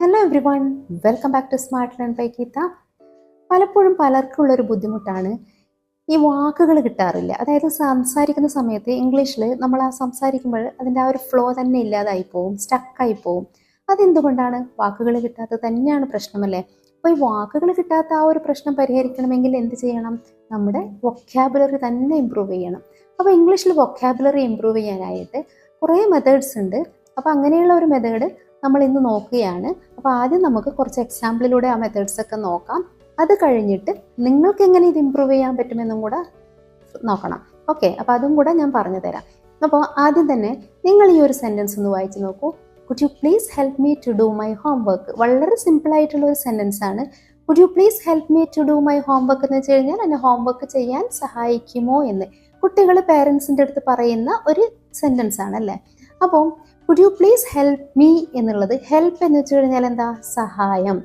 Hello everyone welcome back to smart learn by Geetha പലപ്പോഴും പലർക്കും ഉള്ളൊരു ബുദ്ധിമുട്ടാണ് ഈ വാക്കുകൾ കിട്ടാറില്ല. അതായത് സംസാരിക്കുന്ന സമയത്ത് ഇംഗ്ലീഷിൽ നമ്മൾ ആ സംസാരിക്കുമ്പോൾ അതിന്റെ ആ ഒരു ഫ്ലോ തന്നെ ഇല്ലാതായി പോവും സ്റ്റക്കായി പോവും. അതെന്തുകൊണ്ടാണ് വാക്കുകൾ കിട്ടാത്തത് തന്നെയാണ് പ്രശ്നമല്ലേ അപ്പോൾ ഈ വാക്കുകൾ കിട്ടാത്ത ആ ഒരു പ്രശ്നം പരിഹരിക്കണമെങ്കിൽ എന്ത് ചെയ്യണം? നമ്മുടെ വൊക്കാബുലറി തന്നെ ഇമ്പ്രൂവ് ചെയ്യണം. അപ്പോൾ ഇംഗ്ലീഷിൽ വൊക്കാബുലറി ഇമ്പ്രൂവ് ചെയ്യാനായിട്ട് കുറേ മെത്തേഡ്സ് ഉണ്ട്. അപ്പോൾ അങ്ങനെയുള്ള ഒരു മെത്തേഡ് നമ്മൾ ഇന്ന് നോക്കുകയാണ്. അപ്പോൾ ആദ്യം നമുക്ക് കുറച്ച് എക്സാമ്പിളിലൂടെ ആ മെത്തേഡ്സ് ഒക്കെ നോക്കാം. അത് കഴിഞ്ഞിട്ട് നിങ്ങൾക്ക് എങ്ങനെ ഇത് ഇമ്പ്രൂവ് ചെയ്യാൻ പറ്റുമെന്നും കൂടെ നോക്കണം. ഓക്കെ അപ്പോൾ അതും കൂടെ ഞാൻ പറഞ്ഞു തരാം. അപ്പോൾ ആദ്യം തന്നെ നിങ്ങൾ ഈ ഒരു സെന്റൻസ് ഒന്ന് വായിച്ച് നോക്കൂ. Could you please help me to do my homework വളരെ സിമ്പിളായിട്ടുള്ള ഒരു സെന്റൻസ് ആണ്. Could you please help me to do my homework എന്ന് വെച്ച് കഴിഞ്ഞാൽ എന്നെ ഹോം വർക്ക് ചെയ്യാൻ സഹായിക്കുമോ എന്ന്. കുട്ടികൾ പേരൻസിന്റെ അടുത്ത് പറയുന്ന ഒരു സെന്റൻസ് ആണല്ലേ? അപ്പോൾ could you please help me എന്നുള്ളത് ഹെൽപ്പ് എന്ന് വെച്ച് കഴിഞ്ഞാൽ എന്താ? സഹായം.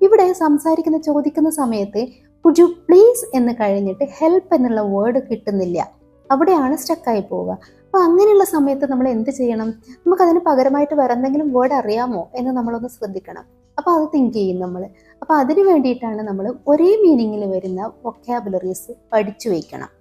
ഇവിടെ സംസാരിക്കുന്ന ചോദിക്കുന്ന സമയത്ത് കുഡ് യു പ്ലീസ് എന്ന് കഴിഞ്ഞിട്ട് ഹെൽപ്പ് എന്നുള്ള വേർഡ് കിട്ടുന്നില്ല. അവിടെയാണ് സ്റ്റക്കായി പോവുക. അപ്പോൾ അങ്ങനെയുള്ള സമയത്ത് നമ്മൾ എന്ത് ചെയ്യണം? നമുക്കതിന് പകരമായിട്ട് വേറെ എന്തെങ്കിലും വേർഡ് അറിയാമോ എന്ന് നമ്മളൊന്ന് ശ്രദ്ധിക്കണം. അപ്പോൾ അത് തിങ്ക് ചെയ്യും നമ്മൾ അപ്പോൾ അതിന് വേണ്ടിയിട്ടാണ് നമ്മൾ ഒരേ മീനിങ്ങിൽ വരുന്ന വൊക്കാബുലറീസ് പഠിച്ചു വയ്ക്കണം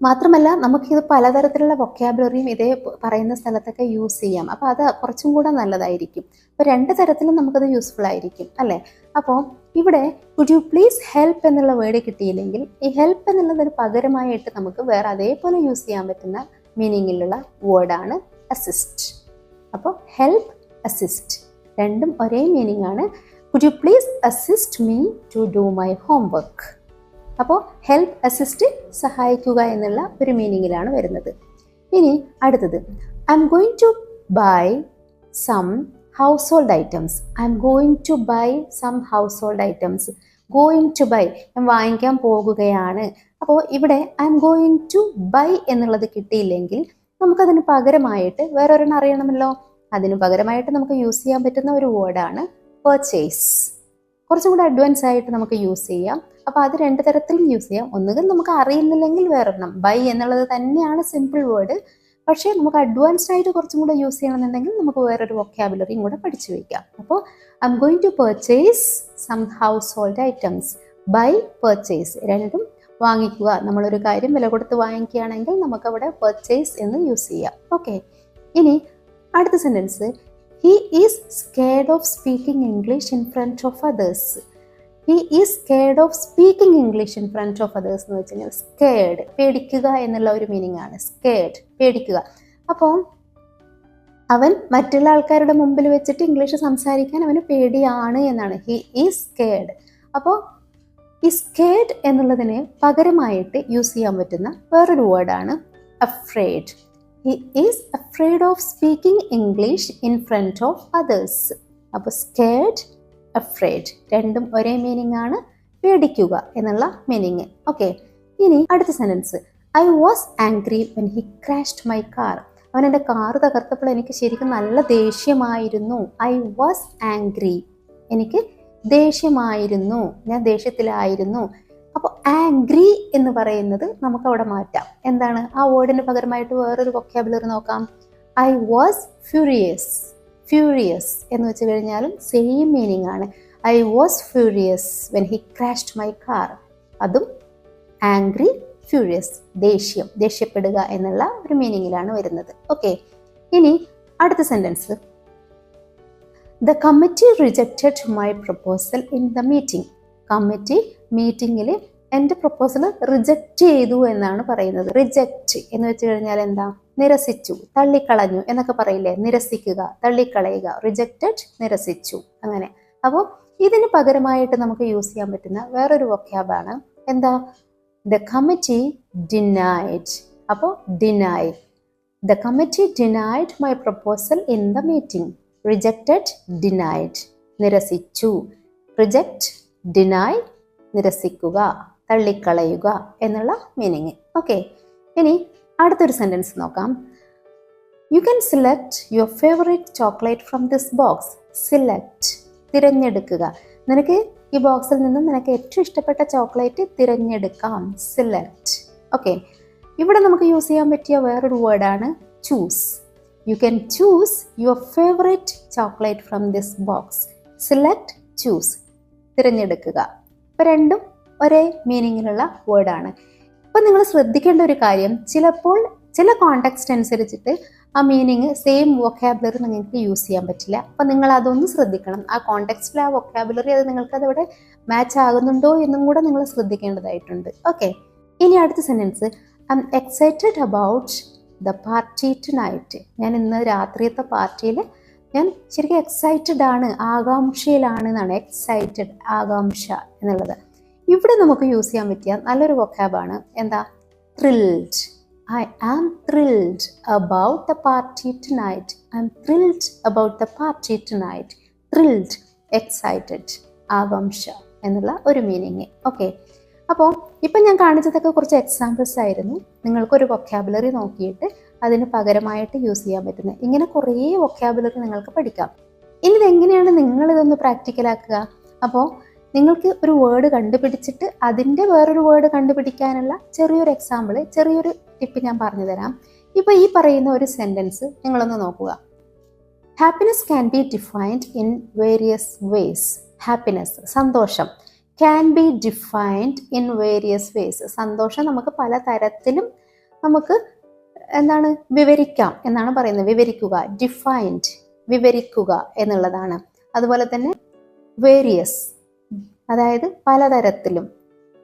മാത്രമല്ല നമുക്കിത് പലതരത്തിലുള്ള വൊക്കാബുലറിയും ഇതേ പറയുന്ന സ്ഥലത്തൊക്കെ യൂസ് ചെയ്യാം. അപ്പോൾ അത് കുറച്ചും കൂടെ നല്ലതായിരിക്കും. അപ്പോൾ രണ്ട് തരത്തിലും നമുക്കത് യൂസ്ഫുൾ ആയിരിക്കും അല്ലേ? അപ്പോൾ ഇവിടെ കുഡ് യു പ്ലീസ് ഹെൽപ്പ് എന്നുള്ള വേർഡ് കിട്ടിയില്ലെങ്കിൽ ഈ ഹെൽപ്പ് എന്നുള്ളതൊരു പകരമായിട്ട് നമുക്ക് വേറെ അതേപോലെ യൂസ് ചെയ്യാൻ പറ്റുന്ന മീനിങ്ങിലുള്ള വേർഡാണ് അസിസ്റ്റ് അപ്പോൾ ഹെൽപ്പ് അസിസ്റ്റ് രണ്ടും ഒരേ മീനിങ് ആണ്. Could you please assist me to do my homework അപ്പോൾ ഹെൽപ്പ് അസിസ്റ്റ് സഹായിക്കുക എന്നുള്ള ഒരു മീനിങ്ങിലാണ് വരുന്നത്. ഇനി അടുത്തത്. I'm going to buy some household items I'm going to buy some household items going to buy ഞാൻ വാങ്ങിക്കാൻ പോകുകയാണ്. അപ്പോൾ ഇവിടെ I'm going to buy എന്നുള്ളത് കിട്ടിയില്ലെങ്കിൽ നമുക്കതിന് പകരമായിട്ട് വേറൊരെണ്ണം അറിയണമല്ലോ. അതിന് പകരമായിട്ട് നമുക്ക് യൂസ് ചെയ്യാൻ പറ്റുന്ന ഒരു വേർഡാണ് പെർച്ചേസ് കുറച്ചും കൂടെ അഡ്വാൻസ് ആയിട്ട് നമുക്ക് യൂസ് ചെയ്യാം. അപ്പോൾ അത് രണ്ട് തരത്തിലും യൂസ് ചെയ്യാം. ഒന്നുകിൽ നമുക്ക് അറിയില്ലെങ്കിൽ വേറൊരെണ്ണം. ബൈ എന്നുള്ളത് തന്നെയാണ് സിമ്പിൾ വേർഡ് പക്ഷേ നമുക്ക് അഡ്വാൻസ്ഡ് ആയിട്ട് കുറച്ചും കൂടെ യൂസ് ചെയ്യണമെന്നുണ്ടെങ്കിൽ നമുക്ക് വേറൊരു വൊക്കാബുലറിയും കൂടെ പഠിച്ചു വയ്ക്കാം അപ്പോൾ I'm going to purchase some household items buy purchase രണ്ടും വാങ്ങിക്കുക. നമ്മളൊരു കാര്യം വില കൊടുത്ത് വാങ്ങിക്കുകയാണെങ്കിൽ നമുക്കവിടെ പർച്ചേസ് എന്ന് യൂസ് ചെയ്യാം. ഓക്കെ ഇനി അടുത്ത sentence he is scared of speaking English in front of others he is scared of speaking English in front of others എന്ന് വെച്ച് കഴിഞ്ഞാൽ സ്കേഡ് പേടിക്കുക എന്നുള്ള ഒരു മീനിങ് ആണ്. സ്കേഡ് പേടിക്കുക. അപ്പോൾ അവൻ മറ്റുള്ള ആൾക്കാരുടെ മുമ്പിൽ വെച്ചിട്ട് ഇംഗ്ലീഷ് സംസാരിക്കാൻ അവന് പേടിയാണ് എന്നാണ്. ഹി ഈസ് സ്കേഡ് അപ്പോൾ ഈ സ്കേഡ് എന്നുള്ളതിന് പകരമായിട്ട് യൂസ് ചെയ്യാൻ പറ്റുന്ന വേറൊരു വേർഡാണ് afraid he is afraid of speaking English in front of others അപ്പോൾ സ്കേഡ് അഫ്രേഡ് രണ്ടും ഒരേ മീനിങ് ആണ്. പേടിക്കുക എന്നുള്ള മീനിങ് ഓക്കെ ഇനി അടുത്ത sentence I was angry when he crashed my car അവൻ എന്റെ കാർ തകർത്തപ്പോൾ എനിക്ക് ശരിക്കും നല്ല ദേഷ്യമായിരുന്നു. ഐ വാസ് ആംഗ്രി എനിക്ക് ദേഷ്യമായിരുന്നു. ഞാൻ ദേഷ്യത്തിലായിരുന്നു. അപ്പോൾ ആംഗ്രി എന്ന് പറയുന്നത് നമുക്ക് അവിടെ മാറ്റാം. എന്താണ്? ആ വേർഡിന് പകരമായിട്ട് വേറൊരു വൊക്കാബുലറി നോക്കാം. ഐ വാസ് ഫ്യൂറിയസ് ഫ്യൂറിയസ് എന്ന് വെച്ച് കഴിഞ്ഞാലും സെയിം മീനിങ് ആണ്. I was furious when he crashed my car അതും ആംഗ്രി ഫ്യൂറിയസ് ദേഷ്യം ദേഷ്യപ്പെടുക എന്നുള്ള ഒരു മീനിങ്ങിലാണ് വരുന്നത്. ഓക്കെ ഇനി അടുത്ത sentence the committee rejected my proposal in the meeting committee മീറ്റിങ്ങിൽ എന്റെ പ്രപ്പോസൽ റിജക്റ്റ് ചെയ്തു എന്നാണ് പറയുന്നത്. റിജക്റ്റ് എന്ന് വെച്ച് കഴിഞ്ഞാൽ എന്താ? നിരസിച്ചു തള്ളിക്കളഞ്ഞു എന്നൊക്കെ പറയില്ലേ? നിരസിക്കുക തള്ളിക്കളയുക റിജക്റ്റഡ് നിരസിച്ചു. അങ്ങനെ. അപ്പോൾ ഇതിന് പകരമായിട്ട് നമുക്ക് യൂസ് ചെയ്യാൻ പറ്റുന്ന വേറൊരു വൊക്കാബാണ് എന്താ? ദ കമ്മിറ്റി ഡിനൈഡ് അപ്പോൾ deny the committee denied my proposal in the meeting rejected denied നിരസിച്ചു. റിജക്റ്റ് ഡിനൈ നിരസിക്കുക തള്ളിക്കളയുക എന്നുള്ള മീനിങ് ഓക്കെ ഇനി അടുത്തൊരു സെന്റൻസ് നോക്കാം. You can select your favourite chocolate from this box select തിരഞ്ഞെടുക്കുക. നിനക്ക് ഈ ബോക്സിൽ നിന്നും നിനക്ക് ഏറ്റവും ഇഷ്ടപ്പെട്ട ചോക്ലേറ്റ് തിരഞ്ഞെടുക്കാം. സിലക്ട് ഓക്കെ ഇവിടെ നമുക്ക് യൂസ് ചെയ്യാൻ പറ്റിയ വേറൊരു വേർഡാണ് choose you can choose your favourite chocolate from this box select choose തിരഞ്ഞെടുക്കുക. ഇപ്പം രണ്ടും ഒരേ മീനിങ്ങിലുള്ള വേർഡാണ് ഇപ്പം നിങ്ങൾ ശ്രദ്ധിക്കേണ്ട ഒരു കാര്യം ചിലപ്പോൾ ചില കോണ്ടെക്സ്റ്റ് അനുസരിച്ചിട്ട് ആ മീനിങ് സെയിം വൊക്കാബുലറി നിങ്ങൾക്ക് യൂസ് ചെയ്യാൻ പറ്റില്ല. അപ്പം നിങ്ങൾ അതൊന്ന് ശ്രദ്ധിക്കണം. ആ കോണ്ടെക്സ്റ്റിൽ ആ വൊക്കാബുലറി അത് നിങ്ങൾക്ക് അതവിടെ മാച്ച് ആകുന്നുണ്ടോ എന്നും കൂടെ നിങ്ങൾ ശ്രദ്ധിക്കേണ്ടതായിട്ടുണ്ട്. ഓക്കെ ഇനി അടുത്ത sentence I'm excited about the party tonight ഞാൻ ഇന്ന് രാത്രിയത്തെ പാർട്ടിയിൽ ഞാൻ ശരിക്കും എക്സൈറ്റഡ് ആണ് ആകാംക്ഷയിലാണ് എന്നാണ്. എക്സൈറ്റഡ് ആകാംക്ഷ എന്നുള്ളത്. ഇവിടെ നമുക്ക് യൂസ് ചെയ്യാൻ പറ്റിയ നല്ലൊരു വൊക്കാബാണ് എന്താ? Thrilled I am thrilled about the party tonight I'm thrilled about the party tonight thrilled excited ആകാംക്ഷ എന്നുള്ള ഒരു മീനിങ് ഓക്കെ അപ്പോൾ ഇപ്പം ഞാൻ കാണിച്ചതൊക്കെ കുറച്ച് എക്സാമ്പിൾസ് ആയിരുന്നു. നിങ്ങൾക്കൊരു വൊക്കാബുലറി നോക്കിയിട്ട് അതിന് പകരമായിട്ട് യൂസ് ചെയ്യാൻ പറ്റുന്നത്. ഇങ്ങനെ കുറേ വൊക്കാബുലറി നിങ്ങൾക്ക് പഠിക്കാം. ഇനി ഇതെങ്ങനെയാണ് നിങ്ങളിതൊന്ന് പ്രാക്ടിക്കലാക്കുക അപ്പോൾ നിങ്ങൾക്ക് ഒരു വേർഡ് കണ്ടുപിടിച്ചിട്ട് അതിന്റെ വേറൊരു വേർഡ് കണ്ടുപിടിക്കാനുള്ള ചെറിയൊരു എക്സാമ്പിൾ ചെറിയൊരു ടിപ്പ് ഞാൻ പറഞ്ഞു തരാം. ഇപ്പോൾ ഈ പറയുന്ന ഒരു സെന്റൻസ് നിങ്ങളൊന്ന് നോക്കുക. Happiness can be defined in various ways happiness സന്തോഷം. Can be defined in various ways സന്തോഷം നമുക്ക് പല തരത്തിലും നമുക്ക് എന്താണ് വിവരിക്കാം എന്നാണ് പറയുന്നത്. വിവരിക്കുക ഡിഫൈൻഡ് വിവരിക്കുക എന്നുള്ളതാണ്. അതുപോലെ തന്നെ വേരിയസ് അതായത് പലതരത്തിലും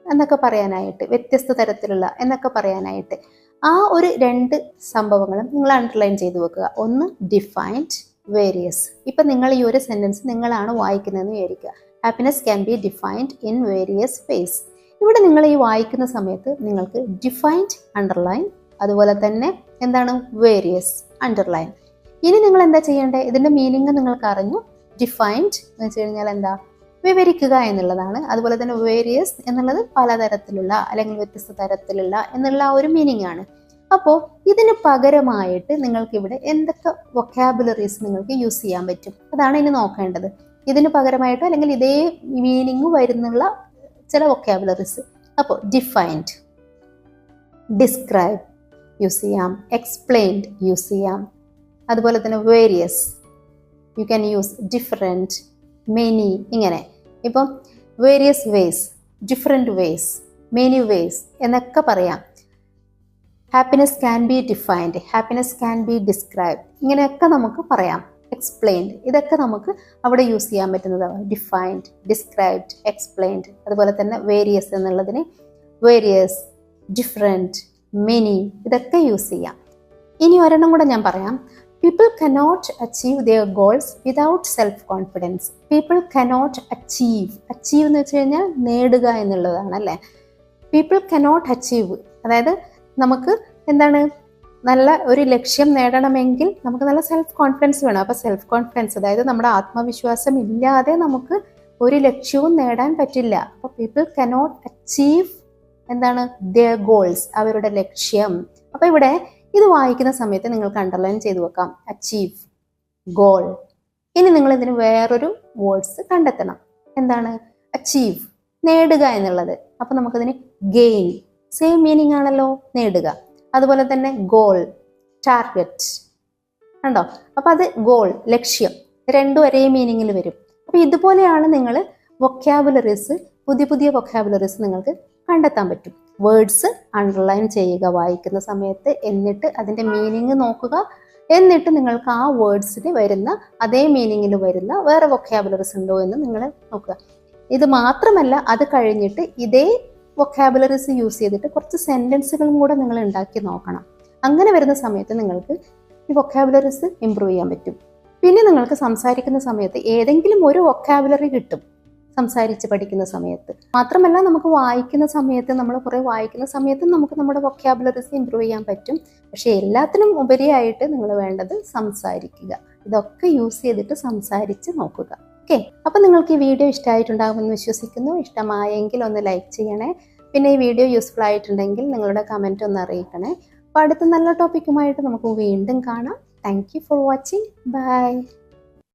എന്നൊക്കെ പറയാനായിട്ട് വ്യത്യസ്ത തരത്തിലുള്ള എന്നൊക്കെ പറയാനായിട്ട് ആ ഒരു രണ്ട് സംഭവങ്ങളും നിങ്ങൾ അണ്ടർലൈൻ ചെയ്ത് വെക്കുക. ഒന്ന് ഡിഫൈൻഡ് വേരിയസ് ഇപ്പം നിങ്ങൾ ഈ ഒരു സെന്റൻസ് നിങ്ങളാണ് വായിക്കുന്നതെന്ന് വിചാരിക്കുക. Happiness can be defined in various face ഇവിടെ നിങ്ങൾ ഈ വായിക്കുന്ന സമയത്ത് നിങ്ങൾക്ക് ഡിഫൈൻഡ് അണ്ടർലൈൻ അതുപോലെ തന്നെ എന്താണ്? വേരിയസ് അണ്ടർലൈൻ ഇനി നിങ്ങൾ എന്താ ചെയ്യേണ്ടത് ഇതിന്റെ മീനിങ് നിങ്ങൾക്ക് അറിഞ്ഞു. ഡിഫൈൻഡ് എന്ന് വെച്ച് കഴിഞ്ഞാൽ എന്താ? വിവരിക്കുക എന്നുള്ളതാണ്. അതുപോലെ തന്നെ വേരിയസ് എന്നുള്ളത് പലതരത്തിലുള്ള അല്ലെങ്കിൽ വ്യത്യസ്ത തരത്തിലുള്ള എന്നുള്ള ഒരു മീനിങ് ആണ്. അപ്പോൾ ഇതിന് പകരമായിട്ട് നിങ്ങൾക്ക് ഇവിടെ എന്തൊക്കെ വൊക്കാബുലറീസ് നിങ്ങൾക്ക് യൂസ് ചെയ്യാൻ പറ്റും? അതാണ് ഇനി നോക്കേണ്ടത്. ഇതിന് പകരമായിട്ട് അല്ലെങ്കിൽ ഇതേ മീനിങ് വരുന്നുള്ള ചില വൊക്കാബുലറീസ് അപ്പോൾ ഡിഫൈൻഡ് ഡിസ്ക്രൈബ് യൂസ് ചെയ്യാം. എക്സ്പ്ലെയിൻഡ് യൂസ് ചെയ്യാം. അതുപോലെ തന്നെ various you can use different many ഇങ്ങനെ. ഇപ്പം various ways different ways many ways എന്നൊക്കെ പറയാം. Happiness can be defined happiness can be describe ഇങ്ങനെയൊക്കെ നമുക്ക് പറയാം എക്സ്പ്ലെയിൻഡ് ഇതൊക്കെ നമുക്ക് അവിടെ യൂസ് ചെയ്യാൻ പറ്റുന്നതാണ് ഡിഫൈൻഡ് ഡിസ്ക്രൈബ്ഡ് എക്സ്പ്ലെയിൻഡ് അതുപോലെ തന്നെ വേരിയസ് എന്നുള്ളതിന് വേരിയസ് ഡിഫറെന്റ് മെനി ഇതൊക്കെ യൂസ് ചെയ്യാം. ഇനി ഒരെണ്ണം കൂടെ ഞാൻ പറയാം. People cannot achieve their goals without self confidence people cannot achieve achieve എന്ന് വെച്ച് കഴിഞ്ഞാൽ നേടുക എന്നുള്ളതാണ് അല്ലേ? പീപ്പിൾ കനോട്ട് അച്ചീവ് അതായത് നമുക്ക് എന്താണ്? നല്ല ഒരു ലക്ഷ്യം നേടണമെങ്കിൽ നമുക്ക് നല്ല സെൽഫ് കോൺഫിഡൻസ് വേണം. അപ്പോൾ സെൽഫ് കോൺഫിഡൻസ് അതായത് നമ്മുടെ ആത്മവിശ്വാസം ഇല്ലാതെ നമുക്ക് ഒരു ലക്ഷ്യവും നേടാൻ പറ്റില്ല. അപ്പോൾ പീപ്പിൾ കനോട്ട് അച്ചീവ് എന്താണ്? ദ ഗോൾസ് അവരുടെ ലക്ഷ്യം. അപ്പോൾ ഇവിടെ ഇത് വായിക്കുന്ന സമയത്ത് നിങ്ങൾക്ക് അണ്ടർലൈൻ ചെയ്തു വെക്കാം. അച്ചീവ് ഗോൾ ഇനി നിങ്ങൾ ഇതിന് വേറൊരു വേർഡ്സ് കണ്ടെത്തണം. എന്താണ്? അച്ചീവ് നേടുക എന്നുള്ളത്. അപ്പോൾ നമുക്കതിന് ഗെയിൻ സെയിം മീനിങ് ആണല്ലോ. നേടുക. അതുപോലെ തന്നെ ഗോൾ ടാർഗറ്റ് കണ്ടോ? അപ്പോൾ അത് ഗോൾ ലക്ഷ്യം. രണ്ടും ഒരേ മീനിങ്ങിൽ വരും. അപ്പോൾ ഇതുപോലെയാണ് നിങ്ങൾ വൊക്കാബുലറീസ് പുതിയ പുതിയ വൊക്കാബുലറീസ് നിങ്ങൾക്ക് കണ്ടെത്താൻ പറ്റും. വേർഡ്സ് അണ്ടർലൈൻ ചെയ്യുക വായിക്കുന്ന സമയത്ത് എന്നിട്ട് അതിന്റെ മീനിങ് നോക്കുക. എന്നിട്ട് നിങ്ങൾക്ക് ആ വേർഡ്സിൽ വരുന്ന അതേ മീനിങ്ങിൽ വരുന്ന വേറെ വൊക്കാബുലറീസ് ഉണ്ടോ എന്ന് നിങ്ങൾ നോക്കുക. ഇത് മാത്രമല്ല അത് കഴിഞ്ഞിട്ട് ഇതേ വൊക്കാബുലറീസ് യൂസ് ചെയ്തിട്ട് കുറച്ച് സെന്റൻസുകളും കൂടെ നിങ്ങൾ ഉണ്ടാക്കി നോക്കണം. അങ്ങനെ വരുന്ന സമയത്ത് നിങ്ങൾക്ക് ഈ വൊക്കാബുലറീസ് ഇമ്പ്രൂവ് ചെയ്യാൻ പറ്റും. പിന്നെ നിങ്ങൾക്ക് സംസാരിക്കുന്ന സമയത്ത് ഏതെങ്കിലും ഒരു വൊക്കാബുലറി കിട്ടും. സംസാരിച്ച് പഠിക്കുന്ന സമയത്ത്. മാത്രമല്ല നമുക്ക് വായിക്കുന്ന സമയത്ത് നമ്മൾ കുറേ വായിക്കുന്ന സമയത്ത് നമുക്ക് നമ്മുടെ വൊക്കാബുലറീസ് ഇമ്പ്രൂവ് ചെയ്യാൻ പറ്റും. പക്ഷേ എല്ലാത്തിനും ഉപരിയായിട്ട് നിങ്ങൾ വേണ്ടത് സംസാരിക്കുക. ഇതൊക്കെ യൂസ് ചെയ്തിട്ട് സംസാരിച്ച് നോക്കുക. ഓക്കെ അപ്പം നിങ്ങൾക്ക് ഈ വീഡിയോ ഇഷ്ടമായിട്ടുണ്ടാകുമെന്ന് വിശ്വസിക്കുന്നു. ഇഷ്ടമായെങ്കിൽ ഒന്ന് ലൈക്ക് ചെയ്യണേ. പിന്നെ ഈ വീഡിയോ യൂസ്ഫുൾ ആയിട്ടുണ്ടെങ്കിൽ നിങ്ങളുടെ കമന്റ് ഒന്ന് അറിയിക്കണേ. അപ്പോൾ അടുത്ത നല്ല ടോപ്പിക്കുമായിട്ട് നമുക്ക് വീണ്ടും കാണാം. Thank you for watching bye